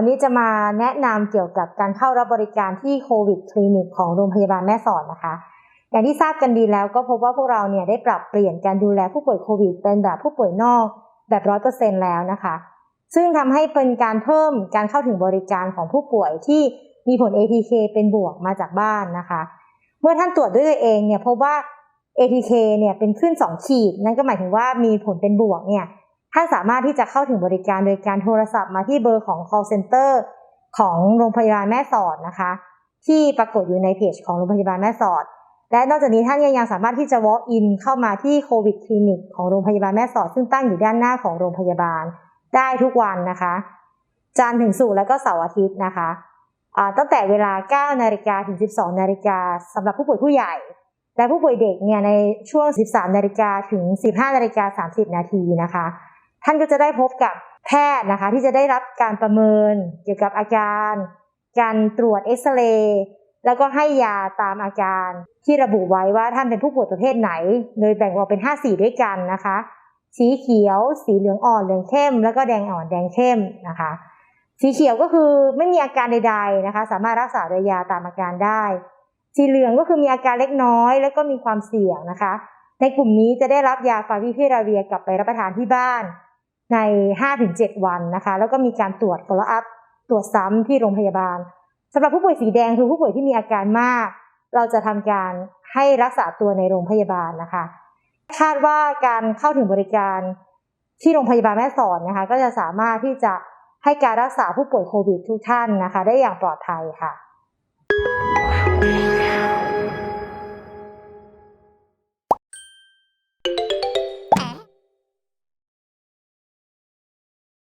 วันนี้จะมาแนะนำเกี่ยวกับการเข้ารับบริการที่โควิดคลินิกของโรงพยาบาลแม่สอดนะคะ อย่างที่ทราบกันดีแล้วก็พบว่าพวกเราเนี่ยได้ปรับเปลี่ยนการดูแลผู้ป่วยโควิด เป็นแบบผู้ป่วยนอกแบบร้อยเปอร์เซ็นแล้วนะคะ ซึ่งทำให้เป็นการเพิ่มการเข้าถึงบริการของผู้ป่วยที่มีผล ATK เป็นบวกมาจากบ้านนะคะ เมื่อท่านตรวจด้วยตัวเองเนี่ยพบว่า ATK เนี่ยเป็นขึ้น 2 ขีด นั่นก็หมายถึงว่ามีผลเป็นบวกเนี่ย ท่านสามารถที่จะเข้าถึงบริการโดยการโทรศัพท์มาที่เบอร์ของ call center ของโรงพยาบาลแม่สอดนะคะ ที่ปรากฏอยู่ในเพจของโรงพยาบาลแม่สอด และนอกจากนี้ท่านยังสามารถที่จะ walk in เข้ามาที่โควิดคลินิกของโรงพยาบาลแม่สอด ซึ่งตั้งอยู่ด้านหน้าของโรงพยาบาล ได้ทุกวันนะคะ จันทร์ถึงศุกร์และก็เสาร์อาทิตย์นะคะตั้งแต่เวลา 9 นาฬิกาถึง 12 นาฬิกาสำหรับผู้ป่วยผู้ใหญ่ และผู้ป่วยเด็กเนี่ยในช่วง 13 นาฬิกาถึง 15 นาฬิกา 30 นาทีนะคะ ท่านก็จะได้พบกับแพทย์นะคะที่จะได้รับการประเมินเกี่ยวกับอาการ การตรวจเอ็กซเรย์แล้วก็ให้ยาตามอาการที่ระบุไว้ว่าท่านเป็นผู้ป่วยประเภทไหน โดยแบ่งออกเป็น 5 สีด้วยกันนะคะ สีเขียว สีเหลืองอ่อนเหลืองเข้ม แล้วก็แดงอ่อนแดงเข้มนะคะ สีเขียวก็คือไม่มีอาการใด ๆนะคะ สามารถรักษาโดยยาตามอาการได้ สีเหลืองก็คือมีอาการเล็กน้อย แล้วก็มีความเสี่ยงนะคะ ในกลุ่มนี้จะได้รับยาฟาวิพิราเวียกลับไปรับประทานที่บ้าน ใน 5-7 วันนะคะ แล้วก็มีการตรวจ follow up ตรวจซ้ำที่โรงพยาบาลสำหรับผู้ป่วยสีแดงคือผู้ป่วยที่มีอาการมาก เราจะทำการให้รักษาตัวในโรงพยาบาลนะคะ คาดว่าการเข้าถึงบริการที่โรงพยาบาลแม่สอดนะคะ ก็จะสามารถที่จะให้การรักษาผู้ป่วยโควิดทุกท่านนะคะ ได้อย่างปลอดภัยค่ะ